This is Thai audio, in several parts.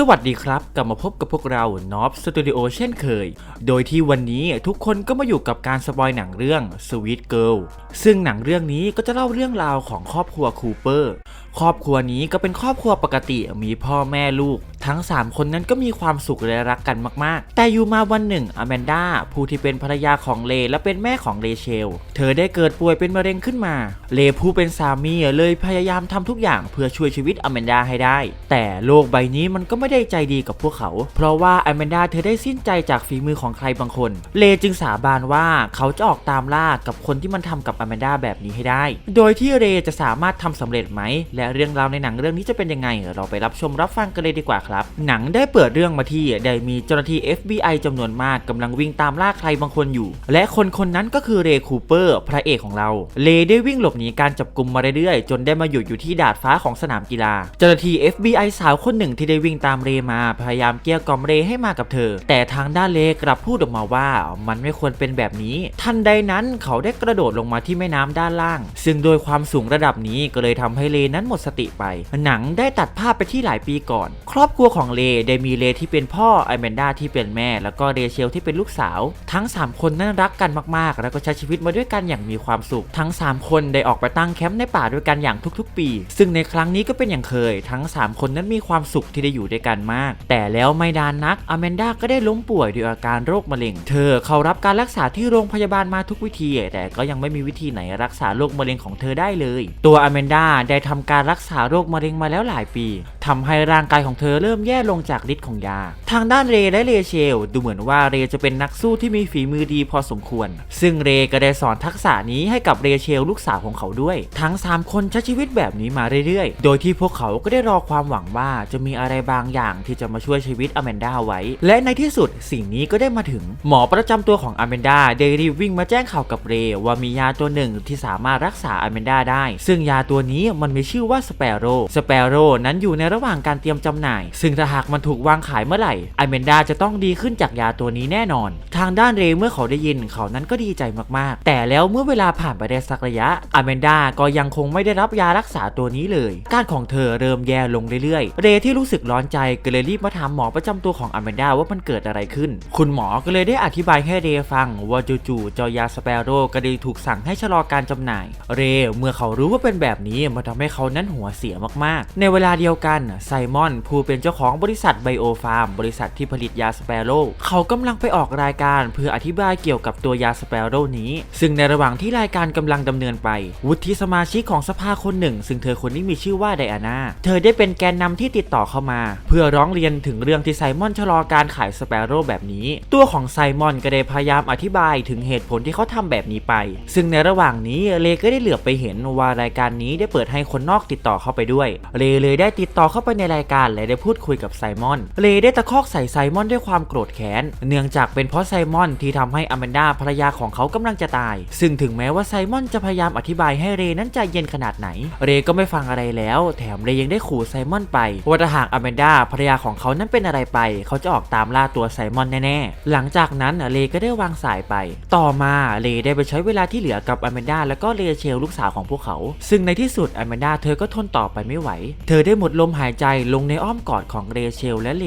สวัสดีครับ กลับมาพบกับพวกเรา n o b Studio เช่นเคย โดยที่วันนี้ทุกคนก็มาอยู่กับการสปอยหนังเรื่อง Sweet Girl ซึ่งหนังเรื่องนี้ก็จะเล่าเรื่องราวของครอบครัวคูเปอร์ ครอบครัวนี้ก็เป็นครอบครัวปกติมีพ่อแม่ลูก ทั้ง 3 คนนั้นก็มีความสุขและรักกันมากๆ แต่อยู่มาวันหนึ่งอแมนดาผู้ที่เป็นภรรยาของเลและเป็นแม่ของเลเชล เธอได้เกิดป่วยเป็นมะเร็งขึ้นมา เลผู้เป็นสามีเลยพยายามทำทุกอย่างเพื่อช่วยชีวิตอแมนดาให้ได้ แต่โลกใบนี้มันก็ไม่ได้ใจดีกับพวกเขา เพราะว่าอแมนดาเธอได้สิ้นใจจากฝีมือของใครบางคน เลจึงสาบานว่าเขาจะออกตามล่ากับคนที่มันทำกับอแมนดาแบบนี้ให้ได้ โดยที่เรจะสามารถทำสำเร็จไหมและเรื่องราวในหนังเรื่องนี้จะเป็นยังไง เราไปรับชมรับฟังกันเลยดีกว่าครับ หนังได้เปิดเรื่องมาที่ได้มีเจ้าหน้าที่ FBI จำนวนมากกำลังวิ่งตามล่าใครบางคนอยู่ และคนคนนั้นก็คือเรคูเปอร์พระเอกของเราเลได้วิ่งหลบหนีการจับกลุ่มมาเรื่อยๆ จนได้มาหยุดอยู่ที่ดาดฟ้าของสนามกีฬา เจ้าหน้าที่ FBI สาวคนหนึ่งที่ได้วิ่งตามเรมาพยายามเกลี้ยกล่อมเรให้มากับเธอ แต่ทางด้านเลกลับพูดออกมาว่ามันไม่ควรเป็นแบบนี้ ทันใดนั้นเขาได้กระโดดลงมาที่แม่น้ำด้านล่าง ซึ่งโดยความสูงระดับนี้ก็เลยทำให้เลนั้นหมดสติไป หนังได้ตัดภาพไปที่หลายปีก่อน ครอบครัวของเลได้มีเลที่เป็นพ่อไอแมนดาที่เป็นแม่ แล้วก็เรเชลที่เป็นลูกสาว ทั้ง 3 คนนั้นรักกันมากๆ แล้วก็ใช้ชีวิตมาด้วยกันอย่างมีความสุข ทั้ง 3 คนได้ออกไปตั้งแคมป์ในป่าด้วยกันอย่างทุกๆ ปี ซึ่งในครั้งนี้ก็เป็นอย่างเคย ทั้ง 3 คนนั้นมีความสุขที่ได้อยู่ด้วยกันมาก แต่แล้วไม่ดานนักอแมนดาก็ได้ล้มป่วยด้วยอาการโรคมะเร็ง เธอเข้ารับการรักษาที่โรงพยาบาลมาทุกวิธี แต่ก็ยังไม่มีวิธีไหนรักษาโรคมะเร็งของเธอได้เลย ตัวอแมนดาได้ทำการรักษาโรคมะเร็งมาแล้วหลายปีทำให้ร่างกายของเธอเริ่มแย่ลงจากฤทธิ์ของยา ทางด้านเรและเรเชล ดูเหมือนว่าเรจะเป็นนักสู้ที่มีฝีมือดีพอสมควร ซึ่งเรก็ได้สอนทักษะนี้ให้กับเรเชลลูกสาวของเขาด้วย ทั้ง 3 คนใช้ชีวิตแบบนี้มาเรื่อยๆ โดยที่พวกเขาก็ได้รอความหวังว่าจะมีอะไรบางอย่างที่จะมาช่วยชีวิตอแมนดาไว้ และในที่สุดสิ่งนี้ก็ได้มาถึง หมอประจำตัวของอแมนดาได้รีบวิ่งมาแจ้งข่าวกับเรว่ามียาตัวหนึ่งที่สามารถรักษาอแมนดาได้ ซึ่งยาตัวนี้มันมีชื่อว่าสเปโร่สเปโร่นั้นอยู่ในระหว่างการเตรียมจำหน่าย ซึ่งถ้าหากมันถูกวางขายเมื่อไหร่ไอแมนดาจะต้องดีขึ้นจากยาตัวนี้แน่นอน ทางด้านเรเมื่อเขาได้ยินเขานั้นก็ดีใจมากๆ แต่แล้วเมื่อเวลาผ่านไปได้สักระยะอแมนดาก็ยังคงไม่ได้รับยารักษาตัวนี้เลย การของเธอเริ่มแย่ลงเรื่อยๆ เรที่รู้สึกร้อนใจก็เลยรีบมาถามหมอประจำตัวของอแมนดาว่ามันเกิดอะไรขึ้น คุณหมอก็เลยได้อธิบายให้เรฟังว่าจู่ๆเจอยาสเปโร่ก็ได้ถูกสั่งให้ชะลอการจำหน่าย เรเมื่อเขารู้ว่าเป็นแบบนี้มันทำให้เขานั้นหัวเสียมากๆ ในเวลาเดียวกันไซมอนผู้เป็นเจ้าของบริษัทไบโอฟาร์มบริษัทที่ผลิตยาสเปโรเขากำลังไปออกรายการเพื่ออธิบายเกี่ยวกับตัวยาสเปโรนี้ ซึ่งในระหว่างที่รายการกำลังดำเนินไป วุฒิสมาชิกของสภาคนหนึ่ง ซึ่งเธอคนนี้มีชื่อว่าไดอาน่าเธอได้เป็นแกนนำที่ติดต่อเข้ามา เพื่อร้องเรียนถึงเรื่องที่ไซมอนชะลอการขายสเปโรแบบนี้ ตัวของไซมอนก็ได้พยายามอธิบายถึงเหตุผลที่เขาทำแบบนี้ไป ซึ่งในระหว่างนี้เลก็ได้เหลือบไปเห็นว่ารายการนี้ได้เปิดให้คนนอกติดต่อเข้าไปด้วยเลเลยได้ติดต่อเข้าไปในรายการและได้พูดคุยกับไซมอนเลได้ตะคอกใส่ไซมอนด้วยความโกรธแค้น เนื่องจากเป็นเพราะไซมอนที่ทำให้อแมนดาภรรยาของเขากำลังจะตาย ซึ่งถึงแม้ว่าไซมอนจะพยายามอธิบายให้เรนั้นใจเย็นขนาดไหน เรก็ไม่ฟังอะไรแล้ว แถมเรยังได้ขู่ไซมอนไปว่าถ้าหากอแมนดาภรรยาของเขานั้นเป็นอะไรไป เขาจะออกตามล่าตัวไซมอนแน่ๆ หลังจากนั้นเลก็ได้วางสายไป ต่อมาเลได้ไปใช้เวลาที่เหลือกับอแมนดาแล้วก็เรเชลลูกสาวของพวกเขา ซึ่งในที่สุดอแมนดาเธอก็ทนต่อไปไม่ไหว เธอได้หมดลมหายใจลงในอ้อมกอดของเรเชลและเล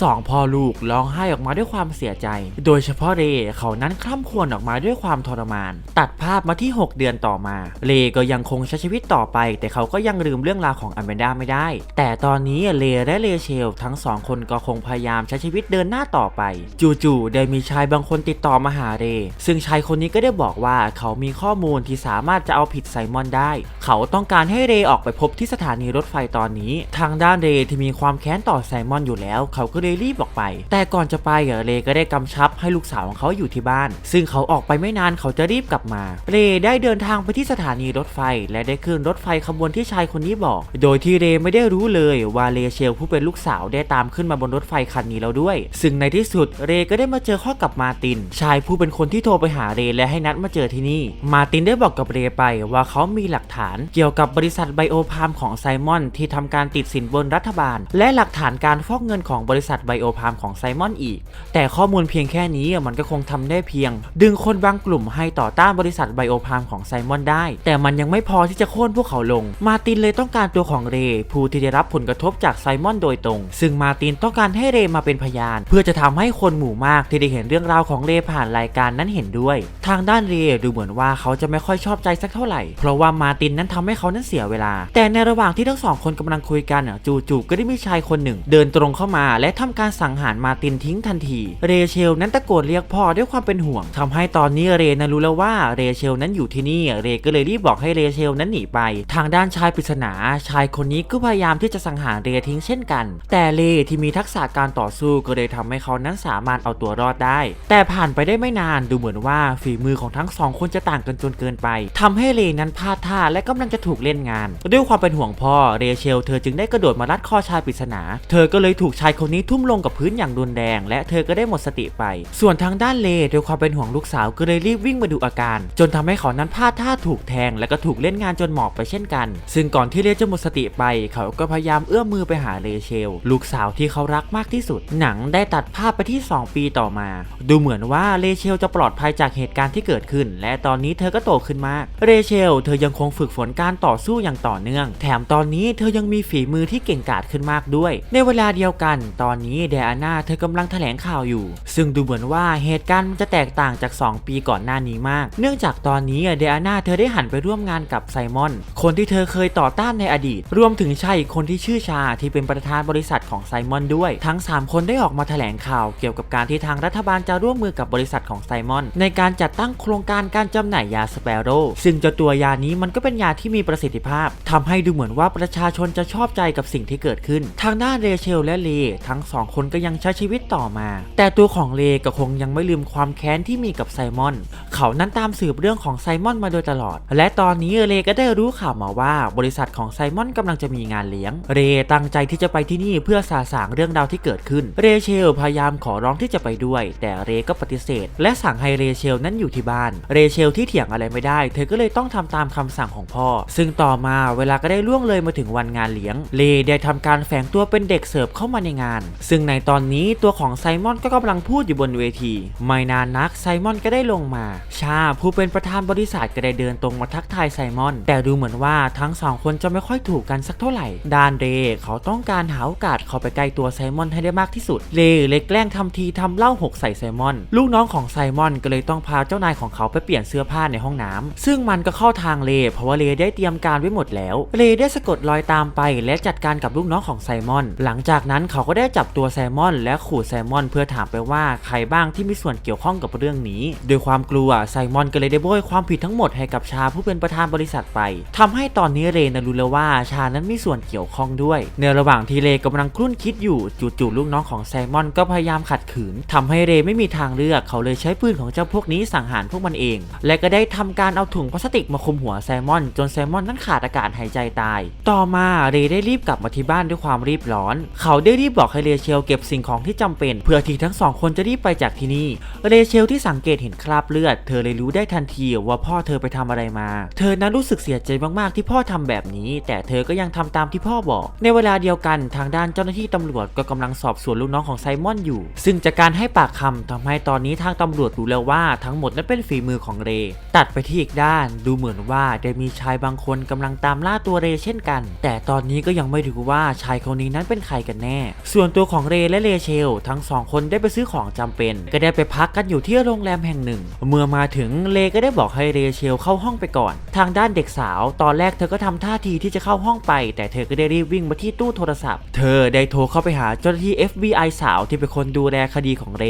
สองพ่อลูกร้องไห้ออกมาด้วยความเสียใจ โดยเฉพาะเรเขานั้นคร่ำครวญออกมาด้วยความทรมาน ตัดภาพมาที่ 6 เดือนต่อมา เลก็ยังคงใช้ชีวิตต่อไป แต่เขาก็ยังลืมเรื่องราวของอแมนดาไม่ได้ แต่ตอนนี้เลและเลเชล ทั้งสองคนก็คงพยายามใช้ชีวิตเดินหน้าต่อไป จู่ๆได้มีชายบางคนติดต่อมาหาเร ซึ่งชายคนนี้ก็ได้บอกว่าเขามีข้อมูลที่สามารถจะเอาผิดไซมอนได้ เขาต้องการให้เรออกไปพบที่สถานีรถไฟตอนนี้ ทางด้านเรที่มีความแค้นต่อไซมอนอยู่แล้ว เขาก็เลยรีบออกไป แต่ก่อนจะไปเรก็ได้กำชับให้ลูกสาวของเขาอยู่ที่บ้าน ซึ่งเขาออกไปไม่นานเขาจะรีบกลับมา เรได้เดินทางไปที่สถานีรถไฟ และได้ขึ้นรถไฟขบวนที่ชายคนนี้บอก โดยที่เรไม่ได้รู้เลยว่าเรเชลผู้เป็นลูกสาวได้ตามขึ้นมาบนรถไฟคันนี้แล้วด้วย ซึ่งในที่สุดเรก็ได้มาเจอข้อกับมาติน ชายผู้เป็นคนที่โทรไปหาเรและให้นัดมาเจอที่นี่ มาตินได้บอกกับเรไปว่าเขามีหลักฐาน เกี่ยวกับบริษัทไบโอพามของไซมอนที่ทำการติดสินบนรัฐบาล และหลักฐานการฟอกเงินของบริษัทไบโอพามของไซมอนอีก แต่ข้อมูลเพียงแค่นี้มันก็คงทำได้เพียง ดึงคนบางกลุ่มให้ต่อต้านบริษัทไบโอพามของไซมอนได้ แต่มันยังไม่พอที่จะโค่นพวกเขาลง มาตินเลยต้องการตัวของเรย์ผู้ที่ได้รับผลกระทบจากไซมอนโดยตรง ซึ่งมาตินต้องการให้เรย์มาเป็นพยาน เพื่อจะทำให้คนหมู่มากที่ได้เห็นเรื่องราวของเรย์ผ่านรายการนั้นเห็นด้วย ทางด้านเรย์ดูเหมือนว่าเขาจะไม่ค่อยชอบใจสักเท่าไหร่ เพราะว่ามาตินนั้นทำให้เขานั้นเสียเวลาแต่ในระหว่างที่ทั้งสองคนกำลังคุยกันจู่ๆก็ได้มีชายคนหนึ่ง เดินตรงเข้ามาและทำการสังหารมาตินทิ้งทันที เรเชลนั้นตะโกนเรียกพ่อด้วยความเป็นห่วงทำให้ตอนนี้เรนั้นรู้แล้วว่าเรเชลนั้นอยู่ที่นี่ เรก็เลยรีบบอกให้เรเชลนั้นหนีไป ทางด้านชายปริศนาชายคนนี้ก็พยายามที่จะสังหารเรทิ้งเช่นกัน แต่เรที่มีทักษะการต่อสู้ก็เลยทำให้เขานั้นสามารถเอาตัวรอดได้ แต่ผ่านไปได้ไม่นานดูเหมือนว่าฝีมือของทั้งสองคนจะต่างกันจนเกินไปทำให้เรนั้นพลาดท่าและกำลังจะถูกเล่นงานด้วยความเป็นห่วงพ่อเรเชลเธอจึงได้กระโดดมารัดคอชายปริศนา เธอก็เลยถูกชายคนนี้ทุ่มลงกับพื้นอย่างรุนแรง และเธอก็ได้หมดสติไป ส่วนทางด้านเลด้วยความเป็นห่วงลูกสาวก็เลยรีบวิ่งมาดูอาการ จนทำให้เขานั้นพลาดท่าถูกแทง และก็ถูกเล่นงานจนหมอบไปเช่นกัน ซึ่งก่อนที่เลจะหมดสติไป เขาก็พยายามเอื้อมมือไปหาเลเชล ลูกสาวที่เขารักมากที่สุด หนังได้ตัดภาพไปที่ 2 ปีต่อมา ดูเหมือนว่าเลเชลจะปลอดภัยจากเหตุการณ์ที่เกิดขึ้น และตอนนี้เธอก็โตขึ้นมาก เรเชล เธอยังคงฝึกฝนการต่อสู้อย่างต่อเนื่อง แถมตอนนี้เธอยังมีฝีมือที่เก่งกาจขึ้นมากด้วย ในเวลาเดียวกัน ตอนนี้เดอาน่าเธอกำลังแถลงข่าวอยู่ ซึ่งดูเหมือนว่าเหตุการณ์มันจะแตกต่างจาก 2 ปีก่อนหน้านี้มาก เนื่องจากตอนนี้เดอาน่าเธอได้หันไปร่วมงานกับไซมอน คนที่เธอเคยต่อต้านในอดีต รวมถึงชายคนที่ชื่อชาที่เป็นประธานบริษัทของไซมอนด้วย ทั้ง 3 คนได้ออกมาแถลงข่าวเกี่ยวกับการที่ทางรัฐบาลจะร่วมมือกับบริษัทของไซมอน ในการจัดตั้งโครงการการจำหน่ายยาสเปโร่ซึ่งเจ้าตัวยานี้มันก็เป็นยาที่มีประสิทธิภาพทำให้ดูเหมือนว่าประชาชนจะชอบใจกับสิ่งที่เกิดขึ้น ทางด้านเรเชลและเลทั้งสองคนก็ยังใช้ชีวิตต่อมา แต่ตัวของเลก็คงยังไม่ลืมความแค้นที่มีกับไซมอน เขานั้นตามสืบเรื่องของไซมอนมาโดยตลอด และตอนนี้เลก็ได้รู้ข่าวมาว่าบริษัทของไซมอนกำลังจะมีงานเลี้ยง เรตั้งใจที่จะไปที่นี่เพื่อสาสางเรื่องราวที่เกิดขึ้น เรเชลพยายามขอร้องที่จะไปด้วย แต่เรก็ปฏิเสธ และสั่งให้เรเชลนั้นอยู่ที่บ้าน เรเชลที่เถียงอะไรไม่ได้ เธอก็เลยต้องทำตามคำสั่งของพ่อ ซึ่งต่อมาเวลาก็ได้ล่วงเลยมาถึงวันงานเลี้ยง เลได้ทำการแฝงตัวเป็นเด็กเสิร์ฟเข้ามาในงาน ซึ่งในตอนนี้ตัวของไซมอนก็กำลังพูดอยู่บนเวที ไม่นานนักไซมอนก็ได้ลงมา ชาผู้เป็นประธานบริษัทก็ได้เดินตรงมาทักทายไซมอน แต่ดูเหมือนว่าทั้งสองคนจะไม่ค่อยถูกกันสักเท่าไหร่ ดานเรเขาต้องการหาโอกาสเข้าไปใกล้ตัวไซมอนให้ได้มากที่สุด เลเลยแกล้งทำทีทำเหล้าหกใส่ไซมอน ลูกน้องของไซมอนก็เลยต้องพาเจ้านายของเขาไปเปลี่ยนเสื้อผ้าในห้องน้ำซึ่งมันก็เข้าทางเลเพราะว่าเลได้เตรียมการไว้หมดแล้วเลได้สะกดรอยตามไป และจัดการกับลูกน้องของไซมอน หลังจากนั้นเขาก็ได้จับตัวไซมอน และขู่ไซมอน เพื่อถามไปว่าใครบ้างที่มีส่วนเกี่ยวข้องกับเรื่องนี้โดยความกลัวไซมอนก็เลยได้โบยความผิดทั้งหมดให้กับชาผู้เป็นประธานบริษัทไปทำให้ตอนนี้เรนรู้แล้วว่าชานั้นมีส่วนเกี่ยวข้องด้วย ในระหว่างที่เรกำลังครุ่นคิดอยู่จู่ๆลูกน้องของไซมอนก็พยายามขัดขืนทำให้เรไม่มีทางเลือกเขาเลยใช้ปืนของเจ้าพวกนี้สังหารพวกมันเอง และก็ได้ทำการเอาถุงพลาสติกมาคลุมหัวไซมอน จนไซมอนนั้นขาดอากาศหายใจตาย ต่อมาเรได้รีบกลับมาที่บ้านด้วยความรีบร้อน เขาได้รีบบอกให้เรเชลเก็บสิ่งของที่จำเป็น เพื่อที่ทั้งสองคนจะรีบไปจากที่นี่ เรเชลที่สังเกตเห็นคราบเลือด เธอเลยรู้ได้ทันทีว่าพ่อเธอไปทำอะไรมา เธอนั้นรู้สึกเสียใจมากๆที่พ่อทำแบบนี้ แต่เธอก็ยังทำตามที่พ่อบอก ในเวลาเดียวกันทางด้านเจ้าหน้าที่ตำรวจก็กำลังสอบสวนลูกน้องของไซมอนอยู่ ซึ่งจากการให้ปากคำทำให้ตอนนี้ทางตำรวจรู้แล้วว่าทั้งหมดนั้นเป็นฝีมือของเร ตัดไปที่อีกด้าน ดูเหมือนว่าได้มีชายบางคนกำลังตามล่าตัวเรเช่นกัน แต่ตอนนี้ก็ยังไม่รู้ว่าชายคนนี้นั้นเป็นใครกันแน่ ส่วนตัวของเรและเรเชล ทั้งสองคนได้ไปซื้อของจำเป็น ก็ได้ไปพักกันอยู่ที่โรงแรมแห่งหนึ่ง เมื่อมาถึงเลก็ได้บอกให้เรเชลเข้าห้องไปก่อน ทางด้านเด็กสาว ตอนแรกเธอก็ทำท่าทีที่จะเข้าห้องไป แต่เธอก็ได้รีบวิ่งมาที่ตู้โทรศัพท์ เธอได้โทรเข้าไปหาเจ้าหน้าที่ FBI สาวที่เป็นคนดูแลคดีของเร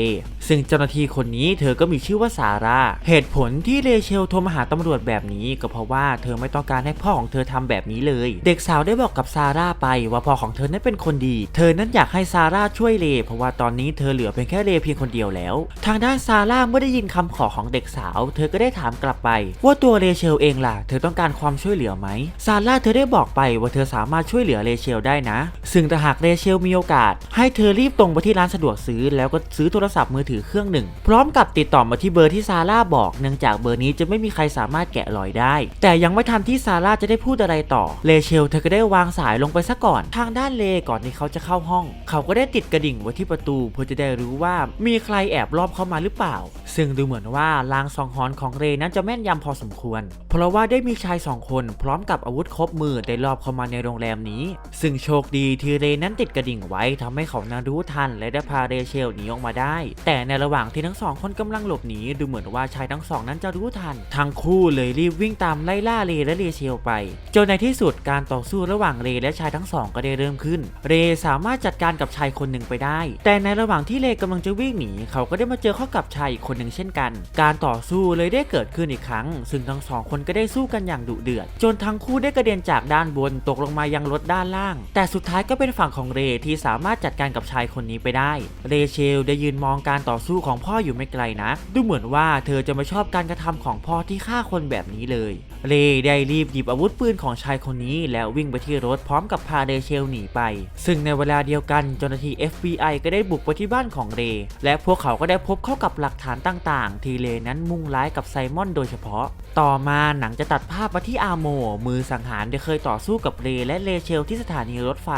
ซึ่งเจ้าหน้าที่คนนี้เธอก็มีชื่อว่าซาร่า เหตุผลที่เรเชลโทรมาหาตำรวจแบบนี้ก็เพราะว่าเธอไม่ต้องการให้พ่อของเธอทำแบบนี้เลย เด็กสาวได้บอกกับซาร่าไปว่าพ่อของเธอนั้นเป็นคนดี เธอนั้นอยากให้ซาร่าช่วยเล เพราะว่าตอนนี้เธอเหลือเพียงแค่เลเพียงคนเดียวแล้ว ทางด้านซาร่าเมื่อได้ยินคำขอของเด็กสาว เธอก็ได้ถามกลับไป ว่าตัวเรเชลเองล่ะ เธอต้องการความช่วยเหลือไหมซาร่าเธอได้บอกไปว่าเธอสามารถช่วยเหลือเรเชลได้นะ ซึ่งถ้าหากเรเชลมีโอกาส ให้เธอรีบตรงไปที่ร้านสะดวกซื้อ แล้วก็ซื้อโทรศัพท์มือถือเครื่องหนึ่ง พร้อมกับติดต่อมาที่เบอร์ที่ซาร่าบอก เนื่องจากเบอร์นี้จะไม่มีใครสามารถแกะรอยได้ แต่ยังไม่ทันที่ซาร่าจะได้พูดอะไรอะไรต่อ เลเชลเธอก็ได้วางสายลงไปซะก่อน ทางด้านเลก่อนที่เขาจะเข้าห้อง เขาก็ได้ติดกระดิ่งไว้ที่ประตู เพื่อจะได้รู้ว่ามีใครแอบรอบเข้ามาหรือเปล่า ซึ่งดูเหมือนว่าลางซองฮอนของเรนั้นจะแม่นยำพอสมควร เพราะว่าได้มีชายสองคนพร้อมกับอาวุธครบมือได้รอบเข้ามาในโรงแรมนี้ ซึ่งโชคดีที่เรนั้นติดกระดิ่งไว้ทำให้เขานั้นรู้ทัน และได้พาเรเชลหนีออกมาได้ แต่ในระหว่างที่ทั้งสองคนกำลังหลบหนีดูเหมือนว่าชายทั้งสองนั้นจะรู้ทัน ทั้งคู่เลยรีบวิ่งตามไล่ล่าเรและเรเชลไปจนในที่สุดการต่อสู้ระหว่างเรและชายทั้งสองก็ได้เริ่มขึ้น เรสามารถจัดการกับชายคนหนึ่งไปได้ แต่ในระหว่างที่เรกำลังจะวิ่งหนีเขาก็ได้มาเจอเข้ากับชายอีกคนหนึ่งเช่นกัน การต่อสู้เลยได้เกิดขึ้นอีกครั้ง ซึ่งทั้งสองคนก็ได้สู้กันอย่างดุเดือด จนทั้งคู่ได้กระเด็นจากด้านบนตกลงมายังรถด้านล่าง แต่สุดท้ายก็เป็นฝั่งของเรที่สามารถจัดการกับชายคนนี้ไปได้ เรเชลได้ยืนมองการต่อสู้ของพ่ออยู่ไม่ไกลนักดูเหมือนว่าเธอจะไม่ชอบการกระทำของพ่อที่ฆ่าคนแบบนี้เลย เรได้รีบหยิบอาวุธปืนของชายคนนี้ แล้ววิ่งไปที่รถพร้อมกับพาเรเชลหนีไป ซึ่งในเวลาเดียวกันเจ้าหน้าที่ FBI ก็ได้บุกไปที่บ้านของเร และพวกเขาก็ได้พบเข้ากับหลักฐานต่างๆ ที่เรนั้นมุ่งร้ายกับไซมอนโดยเฉพาะ ต่อมาหนังจะตัดภาพมาที่อาโม มือสังหารได้เคยต่อสู้กับเรและเรเชลที่สถานีรถไฟ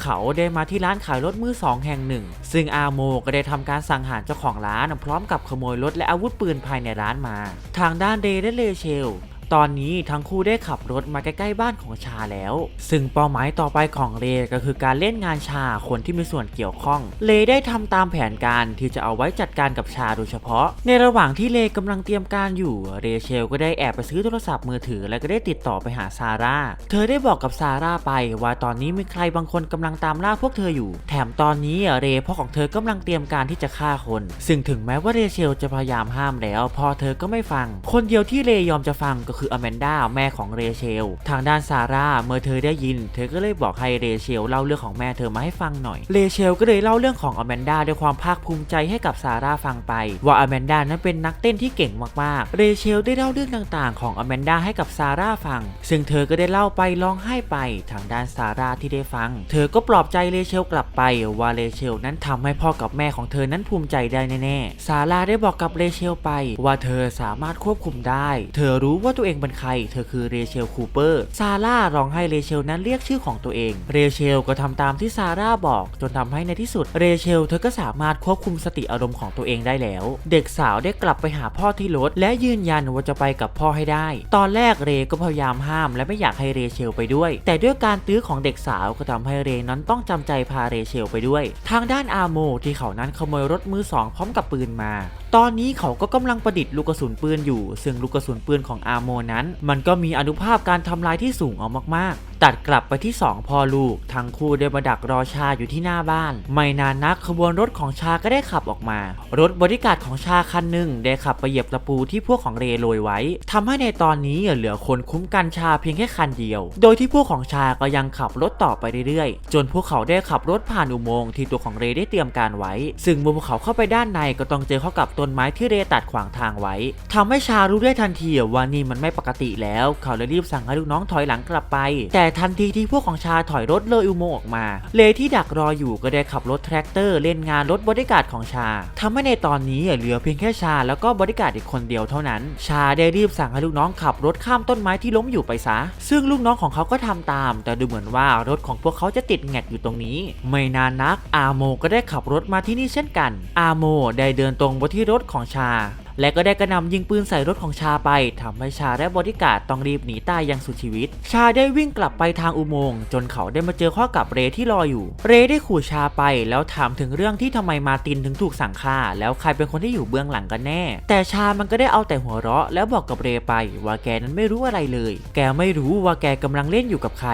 เขาได้มาที่ร้านขายรถมือสองแห่งหนึ่ง ซึ่งอาโมก็ได้ทำการสังหารเจ้าของร้านพร้อมกับขโมยรถและอาวุธปืนภายในร้านมา ทางด้านเรและเรเชล ตอนนี้ทั้งคู่ได้ขับรถมาใกล้ๆบ้านของชาแล้ว ซึ่งเป้าหมายต่อไปของเลก็คือการเล่นงานชาคนที่มีส่วนเกี่ยวข้อง เลได้ทำตามแผนการที่จะเอาไว้จัดการกับชาโดยเฉพาะ ในระหว่างที่เลกำลังเตรียมการอยู่ เรเชลก็ได้แอบไปซื้อโทรศัพท์มือถือ และก็ได้ติดต่อไปหาซาร่า เธอได้บอกกับซาร่าไปว่าตอนนี้มีใครบางคนกำลังตามล่าพวกเธออยู่ แถมตอนนี้เรพ่อของเธอกำลังเตรียมการที่จะฆ่าคน ซึ่งถึงแม้ว่าเรเชลจะพยายามห้ามแล้ว พอเธอก็ไม่ฟัง คนเดียวที่เรยอมจะฟังก็คืออแมนดาแม่ของเรเชล ทางด้านซาร่าเมื่อเธอได้ยิน เธอก็เลยบอกให้เรเชลเล่าเรื่องของแม่เธอมาให้ฟังหน่อย เรเชลก็เลยเล่าเรื่องของอแมนดาด้วยความภาคภูมิใจให้กับซาร่าฟังไป ว่าอแมนดานั้นเป็นนักเต้นที่เก่งมากๆ เรเชลได้เล่าเรื่องต่างๆ ของอแมนดาให้กับซาร่าฟัง ซึ่งเธอก็ได้เล่าไปร้องไห้ไปทางด้านซาร่าที่ได้ฟัง เธอก็ปลอบใจเรเชลกลับไปว่าเรเชลนั้นทำให้พ่อกับแม่ของเธอนั้นภูมิใจได้แน่ๆ ซาร่าได้บอกกับเรเชลไป ว่าเธอสามารถควบคุมได้ เธอรู้ว่าตัวเองเป็นใคร เธอคือเรเชลคูเปอร์ ซาร่าร้องให้เรเชลนั้นเรียกชื่อของตัวเอง เรเชลก็ทำตามที่ซาร่าบอก จนทำให้ในที่สุด เรเชลเธอก็สามารถควบคุมสติอารมณ์ของตัวเองได้แล้ว เด็กสาวได้กลับไปหาพ่อที่รถและยืนยันว่าจะไปกับพ่อให้ได้ ตอนแรกเรก็พยายามห้ามและไม่อยากให้เรเชลไปด้วย แต่ด้วยการตื้อของเด็กสาวก็ทำให้เรนั้นต้องจำใจพาเรเชลไปด้วย ทางด้านอาโมที่เขานั้นขโมยรถมือสองพร้อมกับปืนมา ตอนนี้เขาก็กำลังประดิษฐ์ลูกกระสุนปืนอยู่ ซึ่งลูกกระสุนปืนของอาโมนั้น มันก็มีอนุภาพการทำลายที่สูงเอามากๆตัดกลับไปที่ 2 พ่อลูก ทั้งคู่ได้มาดักรอชาอยู่ที่หน้าบ้าน ไม่นานนักขบวนรถของชาก็ได้ขับออกมา รถบริการของชาคันหนึ่งได้ขับไปเหยียบตะปูที่พวกของเรโรยไว้ทำให้ในตอนนี้เหลือคนคุ้มกันชาเพียงแค่คันเดียว โดยที่พวกของชาก็ยังขับรถต่อไปเรื่อยๆ จนพวกเขาได้ขับรถผ่านอุโมงค์ที่ตัวของเรได้เตรียมการไว้ ซึ่งเมื่อพวกเขาเข้าไปด้านในก็ต้องเจอเข้ากับต้นไม้ที่เรตัดขวางทางไว้ทำให้ชารู้ได้ทันทีว่านี่มันไม่ปกติแล้ว เขาเลยรีบสั่งให้ลูกน้องถอยหลังกลับไป แต่ทันทีที่พวกของชาถอยรถเลยอุโมงออกมา เลที่ดักรออยู่ก็ได้ขับรถแทรกเตอร์เล่นงานรถบริการของชาทำให้ในตอนนี้เหลือเพียงแค่ชาแล้วก็บริการอีกคนเดียวเท่านั้น ชาได้รีบสั่งให้ลูกน้องขับรถข้ามต้นไม้ที่ล้มอยู่ไปซะ ซึ่งลูกน้องของเขาก็ทำตาม แต่ดูเหมือนว่ารถของพวกเขาจะติดแงกอยู่ตรงนี้ ไม่นานนักอาโมก็ได้ขับรถมาที่นี่เช่นกัน อาโมได้เดินตรงไปที่รถของชา และก็ได้กระนำยิงปืนใส่รถของชาไปทำให้ชาและบริการดต้องรีบหนีตายอย่างสุดชีวิต ชาได้วิ่งกลับไปทางอุโมงค์จนเขาได้มาเจอข้อกับเรที่รออยู่ เรได้ขู่ชาไปแล้วถามถึงเรื่องที่ทำไมมาตินถึงถูกสั่งฆ่า แล้วใครเป็นคนที่อยู่เบื้องหลังกันแน่ แต่ชามันก็ได้เอาแต่หัวเราะ แล้วบอกกับเรไปว่าแกนั้นไม่รู้อะไรเลย แกไม่รู้ว่าแกกำลังเล่นอยู่กับใคร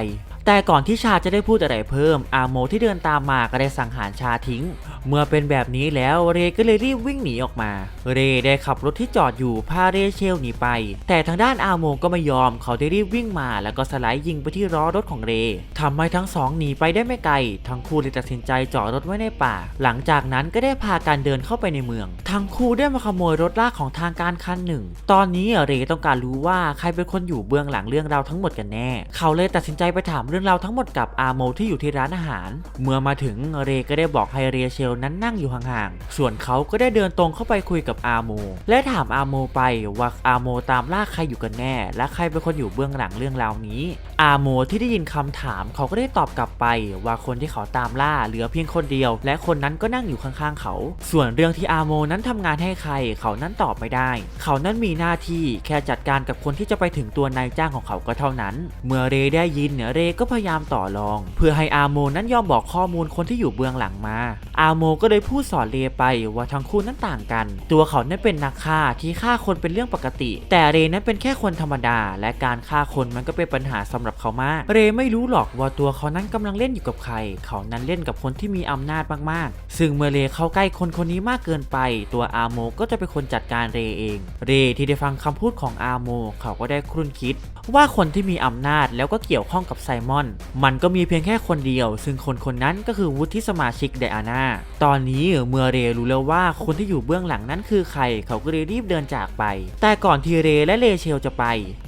แต่ก่อนที่ชาจะได้พูดอะไรเพิ่ม อาโมที่เดินตามมาก็ได้สังหารชาทิ้ง เมื่อเป็นแบบนี้แล้วเรก็เลยรีบวิ่งหนีออกมา เรได้ขับรถที่จอดอยู่พาเรเชลหนีไป แต่ทางด้านอาโมก็ไม่ยอม เขาได้รีบวิ่งมา แล้วก็สไลด์ยิงไปที่ล้อรถของเรทำให้ทั้งสองหนีไปได้ไม่ไกล ทั้งคู่เลยตัดสินใจจอดรถไว้ในป่า หลังจากนั้นก็ได้พากันเดินเข้าไปในเมือง ทั้งคู่ได้มาขโมยรถลากของทางการคันหนึ่ง ตอนนี้เรต้องการรู้ว่าใครเป็นคนอยู่เบื้องหลังเรื่องราวทั้งหมดกันแน่ เขาเลยตัดสินใจไปถามเรื่องราวทั้งหมดกับอาโมที่อยู่ที่ร้านอาหาร เมื่อมาถึงเรก็ได้บอกให้เรเชลนั้นนั่งอยู่ห่างๆ ส่วนเขาก็ได้เดินตรงเข้าไปคุยกับอาโม และถามอาโมไปว่าอาโมตามล่าใครอยู่กันแน่ และใครเป็นคนอยู่เบื้องหลังเรื่องราวนี้ อาโมที่ได้ยินคำถามเขาก็ได้ตอบกลับไป ว่าคนที่เขาตามล่าเหลือเพียงคนเดียว และคนนั้นก็นั่งอยู่ข้างๆเขา ส่วนเรื่องที่อาโมนั้นทำงานให้ใคร เขานั้นตอบไม่ได้ เขานั้นมีหน้าที่แค่จัดการกับคนที่จะไปถึงตัวนายจ้างของเขาก็เท่านั้น เมื่อเรได้ยินเนี่ยเรก็็พยายามต่อรอง เพื่อให้อาโมนั้นยอมบอกข้อมูลคนที่อยู่เบื้องหลังมา อาโมก็เลยพูดสอนเรไปว่าทั้งคู่นั้นต่างกัน ตัวเขานั้นเป็นนักฆ่าที่ฆ่าคนเป็นเรื่องปกติ แต่เรนั้นเป็นแค่คนธรรมดา และการฆ่าคนมันก็เป็นปัญหาสำหรับเขามาก เรไม่รู้หรอกว่าตัวเขานั้นกำลังเล่นอยู่กับใคร เขานั้นเล่นกับคนที่มีอำนาจมากๆ ซึ่งเมื่อเรเข้าใกล้คนคนนี้มากเกินไป ตัวอาโมก็จะเป็นคนจัดการเรเอง เรที่ได้ฟังคำพูดของอาโมเขาก็ได้ครุ่นคิดว่าคนที่มีอำนาจแล้วก็เกี่ยวข้องกับไซมอน มันก็มีเพียงแค่คนเดียว ซึ่งคนคนนั้นก็คือวุฒิสมาชิกไดอาน่าตอนนี้เมื่อเรรู้แล้วว่าคนที่อยู่เบื้องหลังนั้นคือใคร เขาก็เลยรีบเดินจากไป แต่ก่อนที่เรและเลเชลจะไป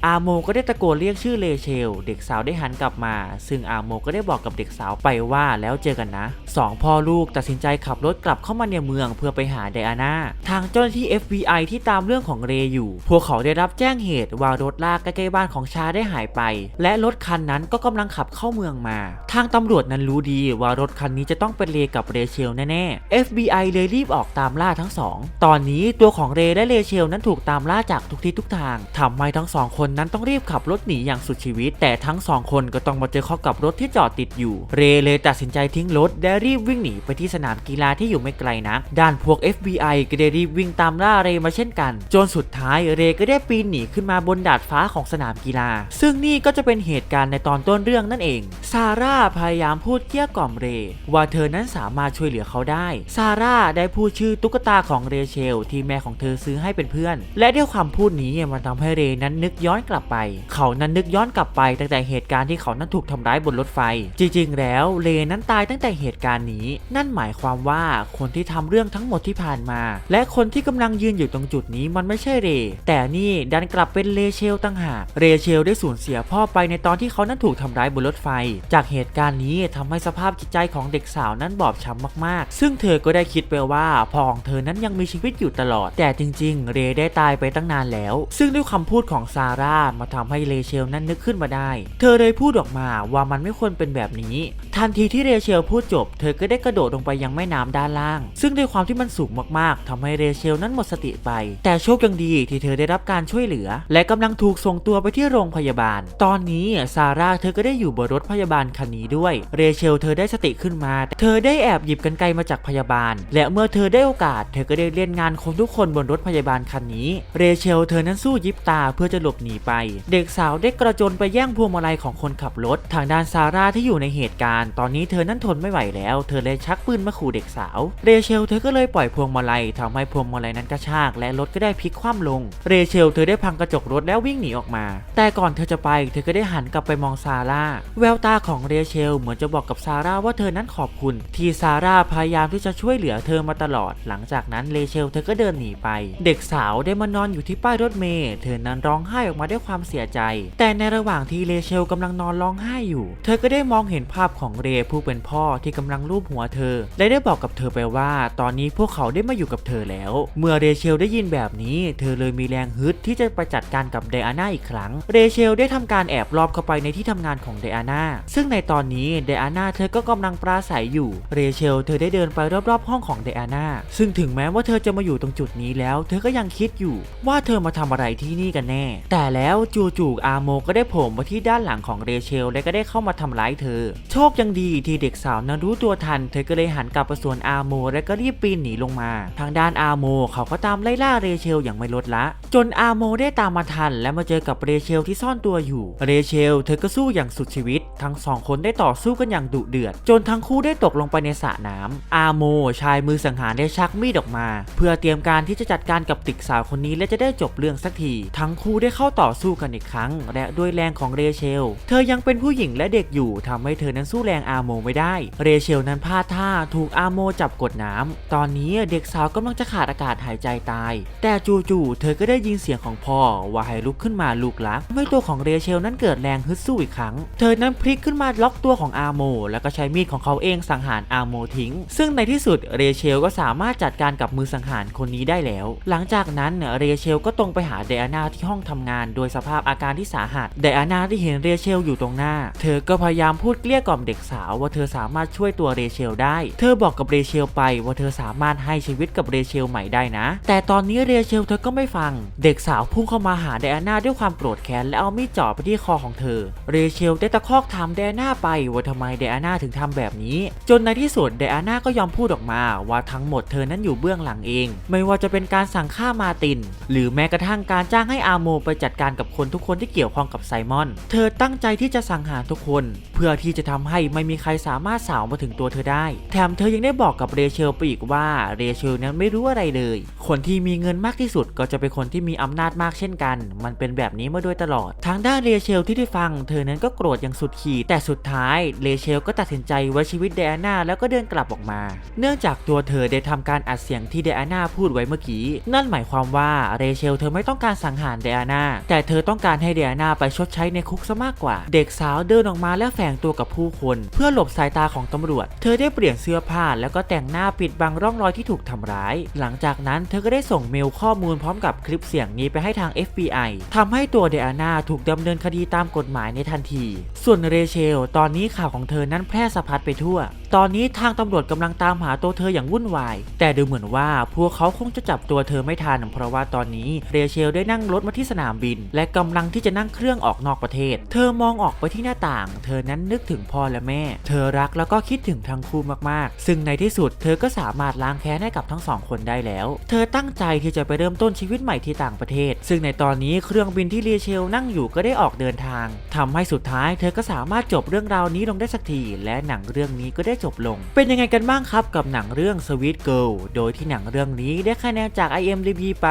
อาโมก็ได้ตะโกนเรียกชื่อเลเชล เด็กสาวได้หันกลับมา ซึ่งอาโมก็ได้บอกกับเด็กสาวไปว่าแล้วเจอกันนะสองพ่อลูกตัดสินใจขับรถกลับเข้ามาในเมืองเพื่อไปหาไดอาน่าทางเจ้าหน้าที่ FBI ที่ตามเรื่องของเรอยู่ พวกเขาได้รับแจ้งเหตุว่ารถลากใกล้ๆบ้านของชาได้หายไป และรถคันนั้นก็กำลังขับเข้าเมืองมา ทางตำรวจนั้นรู้ดีว่ารถคันนี้จะต้องเป็นเรกับเรเชลแน่ๆ FBI เลยรีบออกตามล่าทั้งสอง ตอนนี้ตัวของเรและเรเชลนั้นถูกตามล่าจากทุกทิศทุกทางทำให้ทั้งสองคนนั้นต้องรีบขับรถหนีอย่างสุดชีวิต แต่ทั้งสองคนก็ต้องมาเจอเข้ากับรถที่จอดติดอยู่ เรเลยตัดสินใจทิ้งรถและรีบวิ่งหนีไปที่สนามกีฬาที่อยู่ไม่ไกลนัก ด้านพวก FBI ก็ได้รีบวิ่งตามล่าเรมาเช่นกัน จนสุดท้ายเรก็ได้ปีนหนีขึ้นมาบนดาดฟ้าของสนามกีฬาซึ่งนี่ก็จะเป็นเหตุการณ์ในตอนต้นเรื่องนั่นเอง ซาร่าพยายามพูดเกลี้ยกล่อมเร ว่าเธอนั้นสามารถช่วยเหลือเขาได้ ซาร่าได้พูดชื่อตุ๊กตาของเรเชล ที่แม่ของเธอซื้อให้เป็นเพื่อน และด้วยความพูดนี้มันทำให้เรนั้นนึกย้อนกลับไป เขานั้นนึกย้อนกลับไปตั้งแต่เหตุการณ์ที่เขานั้นถูกทำร้ายบนรถไฟ จริงๆ แล้วเรนั้นตายตั้งแต่เหตุการณ์นี้ นั่นหมายความว่าคนที่ทำเรื่องทั้งหมดที่ผ่านมา และคนที่กำลังยืนอยู่ตรงจุดนี้มันไม่ใช่เร แต่นี่ดันกลับเป็นเรเชลตั้งหาก เรเชชลได้สูญเสียพ่อไปในตอนที่เขานั้นถูกทำร้ายบนรถไฟ จากเหตุการณ์นี้ทำให้สภาพจิตใจของเด็กสาวนั้นบอบช้ำมากๆ ซึ่งเธอก็ได้คิดไปว่าพ่อของเธอนั้นยังมีชีวิตอยู่ตลอด แต่จริง ๆ เรได้ตายไปตั้งนานแล้ว ซึ่งด้วยคำพูดของซาร่ามาทำให้เรเชลนั้นนึกขึ้นมาได้ เธอเลยพูดออกมาว่ามันไม่ควรเป็นแบบนี้ ทันทีที่เรเชลพูดจบ เธอก็ได้กระโดดลงไปยังแม่น้ำด้านล่าง ซึ่งด้วยความที่มันสูงมากๆทำให้เรเชลนั้นหมดสติไป แต่โชคยังดีที่เธอได้รับการช่วยเหลือ และกำลังถูกส่งตัวไปที่โรงพยาบาล ตอนนี้ซาร่าเธอก็ได้อยู่บนรถพยาบาลคันนี้ด้วย เรเชลเธอได้สติขึ้นมา เธอได้แอบหยิบกันไกลมาจากพยาบาล และเมื่อเธอได้โอกาส เธอก็ได้เล่นงานคนทุกคนบนรถพยาบาลคันนี้ เรเชลเธอนั้นสู้ยิบตาเพื่อจะหลบหนีไป เด็กสาวได้กระโจนไปแย่งพวงมาลัยของคนขับรถ ทางด้านซาร่าที่อยู่ในเหตุการณ์ ตอนนี้เธอนั้นทนไม่ไหวแล้ว เธอเลยชักปืนมาขู่เด็กสาว เรเชลเธอก็เลยปล่อยพวงมาลัยทำให้พวงมาลัยนั้นกระชาก และรถก็ได้พลิกคว่ำลง เรเชลเธอได้พังกระจกรถแล้ววิ่งหนีออกมา แต่แต่ก่อนเธอจะไป เธอก็ได้หันกลับไปมองซาร่า แววตาของเรเชล เหมือนจะบอกกับซาร่าว่าเธอนั้นขอบคุณ ที่ซาร่าพยายามที่จะช่วยเหลือเธอมาตลอด หลังจากนั้นเรเชลเธอก็เดินหนีไป เด็กสาวได้มานอนอยู่ที่ป้ายรถเมล์เธอนั้นร้องไห้ออกมาด้วยความเสียใจ แต่ในระหว่างที่เรเชลกำลังนอนร้องไห้อยู่ เธอก็ได้มองเห็นภาพของเรผู้เป็นพ่อที่กำลังลูบหัวเธอ และได้บอกกับเธอไปว่า ตอนนี้พวกเขาได้มาอยู่กับเธอแล้ว เมื่อเรเชลได้ยินแบบนี้ เธอเลยมีแรงฮึดที่จะไปจัดการกับไดอาน่าอีกครั้งเรเชลได้ทำการแอบลอบเข้าไปในที่ทำงานของไดอาน่า ซึ่งในตอนนี้ไดอาน่าเธอก็กำลังปราศัยอยู่ เรเชลเธอได้เดินไปรอบๆ ห้องของไดอาน่า ซึ่งถึงแม้ว่าเธอจะมาอยู่ตรงจุดนี้แล้ว เธอก็ยังคิดอยู่ว่าเธอมาทำอะไรที่นี่กันแน่ แต่แล้วจู่ๆอาโมก็ได้โผล่มาที่ด้านหลังของเรเชลและก็ได้เข้ามาทำร้ายเธอ โชคยังดีที่เด็กสาวนั้นรู้ตัวทัน เธอก็เลยหันกลับไปสวนอาโมและก็รีบปีนหนีลงมา ทางด้านอาโมเขาก็ตามไล่ล่าเรเชลอย่างไม่ลดละ จนอาโมได้ตามมาทันและมาเจอกับเรเชลลที่ซ่อนตัวอยู่เรเชลเธอก็สู้อย่างสุดชีวิต ทั้งสองคนได้ต่อสู้กันอย่างดุเดือด จนทั้งคู่ได้ตกลงไปในสระน้ำอาโม ชายมือสังหารได้ชักมีดออกมา เพื่อเตรียมการที่จะจัดการกับติกสาวคนนี้และจะได้จบเรื่องสักที ทั้งคู่ได้เข้าต่อสู้กันอีกครั้ง และด้วยแรงของเรเชล เธอยังเป็นผู้หญิงและเด็กอยู่ทำให้เธอนั้นสู้แรงอาโมไม่ได้ เรเชลนั้นพลาดท่าถูกอาโมจับกดน้ำตอนนี้เด็กสาวกำลังจะขาดอากาศหายใจตาย แต่จู่ๆเธอก็ได้ยินเสียงของพ่อว่าให้ลุกขึ้นมาลูกรักทำให้ตัวของเรเชลนั้นเกิดแรงฮึดสู้อีกครั้ง เธอนั้นพลิกขึ้นมาล็อกตัวของอาโม แล้วก็ใช้มีดของเขาเองสังหารอาโมทิ้ง ซึ่งในที่สุดเรเชลก็สามารถจัดการกับมือสังหารคนนี้ได้แล้ว หลังจากนั้นเรเชลก็ตรงไปหาไดอาน่าที่ห้องทำงาน โดยสภาพอาการที่สาหัสไดอาน่าที่เห็นเรเชลอยู่ตรงหน้า เธอก็พยายามพูดเกลี้ยกล่อมเด็กสาวว่าเธอสามารถช่วยตัวเรเชลได้ เธอบอกกับเรเชลไปว่าเธอสามารถให้ชีวิตกับเรเชลใหม่ได้นะ แต่ตอนนี้เรเชลเธอก็ไม่ฟัง เด็กสาวพุ่งเข้ามาหาไดอาน่าด้วยความโกรธแค้นและเอามีดจ่อไปที่คอของเธอ เรเชลได้ตะคอกถามไดอาน่าไปว่าทำไมไดอาน่าถึงทำแบบนี้ จนในที่สุดไดอาน่าก็ยอมพูดออกมาว่าทั้งหมดเธอนั้นอยู่เบื้องหลังเอง ไม่ว่าจะเป็นการสั่งฆ่ามาติน หรือแม้กระทั่งการจ้างให้อาโมไปจัดการกับคนทุกคนที่เกี่ยวข้องกับไซมอน เธอตั้งใจที่จะสังหารทุกคน เพื่อที่จะทำให้ไม่มีใครสามารถสาวมาถึงตัวเธอได้ แถมเธอยังได้บอกกับเรเชลไปอีกว่าเรเชลนั้นไม่รู้อะไรเลย คนที่มีเงินมากที่สุดก็จะเป็นคนที่มีอำนาจมากเช่นกัน มันเป็นแบบนี้มาโดยตลอด ทางด้านเรเชลที่ได้ฟัง เธอนั้นก็โกรธอย่างสุดขีดแต่สุดท้ายเรเชลก็ตัดสินใจไว้ชีวิตเดอาน่าแล้วก็เดินกลับออกมา เนื่องจากตัวเธอได้ทำการอัดเสียงที่เดอาน่าพูดไว้เมื่อกี้นั่นหมายความว่าเรเชลเธอไม่ต้องการสังหารเดอาน่าแต่เธอต้องการให้เดอาน่าไปชดใช้ในคุกซะมากกว่า เด็กสาวเดินออกมาและแฝงตัวกับผู้คน เพื่อหลบสายตาของตำรวจ เธอได้เปลี่ยนเสื้อผ้าแล้วก็แต่งหน้าปิดบังร่องรอยที่ถูกทำร้าย หลังจากนั้นเธอก็ได้ส่งเมลข้อมูลพร้อมกับคลิปเสียงนี้ไปให้ทาง FBI ทำให้ตัวเดอานาถูกดำเนินคดีตามกฎหมายในทันที ส่วนเรเชล ตอนนี้ข่าวของเธอนั้นแพร่สะพัดไปทั่ว ตอนนี้ทางตำรวจกำลังตามหาตัวเธออย่างวุ่นวาย แต่ดูเหมือนว่าพวกเขาคงจะจับตัวเธอไม่ทันเพราะว่าตอนนี้เรเชลได้นั่งรถมาที่สนามบิน และกำลังที่จะนั่งเครื่องออกนอกประเทศ เธอมองออกไปที่หน้าต่าง เธอนั้นนึกถึงพ่อและแม่ เธอรักแล้วก็คิดถึงทั้งคู่มากๆ ซึ่งในที่สุดเธอก็สามารถล้างแค้นให้กับทั้งสองคนได้แล้ว เธอตั้งใจที่จะไปเริ่มต้นชีวิตใหม่ที่ต่างประเทศ ซึ่งในตอนนี้เครื่องบินที่เรเชลนั่งอยู่ก็ได้ออกเดินทางทำให้สุดท้าย เธอก็สามารถจบเรื่องราวนี้ลงได้สักทีและหนังเรื่องนี้ก็ได้จบลง เป็นยังไงกันบ้างครับกับหนังเรื่อง Sweet Girl โดยที่หนังเรื่องนี้ได้คะแนนจาก IMDb ไป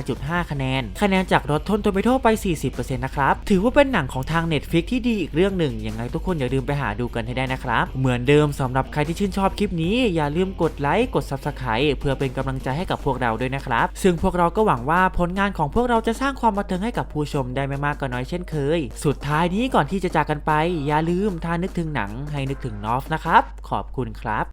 5.5 คะแนน คะแนนจาก Rotten Tomato ไป 40%นะครับ ถือว่าเป็นหนังของทาง Netflix ที่ดีอีกเรื่องหนึ่ง ยังไงทุกคนอย่าลืมไปหาดูกันให้ได้นะครับ เหมือนเดิมสำหรับใครที่ชื่นชอบคลิปนี้ อย่าลืมกดไลค์ กด Subscribe เพื่อเป็นกำลังใจให้กับพวกเราด้วยนะครับ ซึ่งพวกเราก็หวังว่าผลงานของพวกเราจะสร้างความบันเทิงให้กับผู้ชมได้ไม่มากก็น้อยเช่นเคย สุดท้ายนี้ก่อนที่จะจากกันไป อย่าลืมถ้านึกถึงหนังให้นึกถึงนอฟนะครับขอบคุณครับ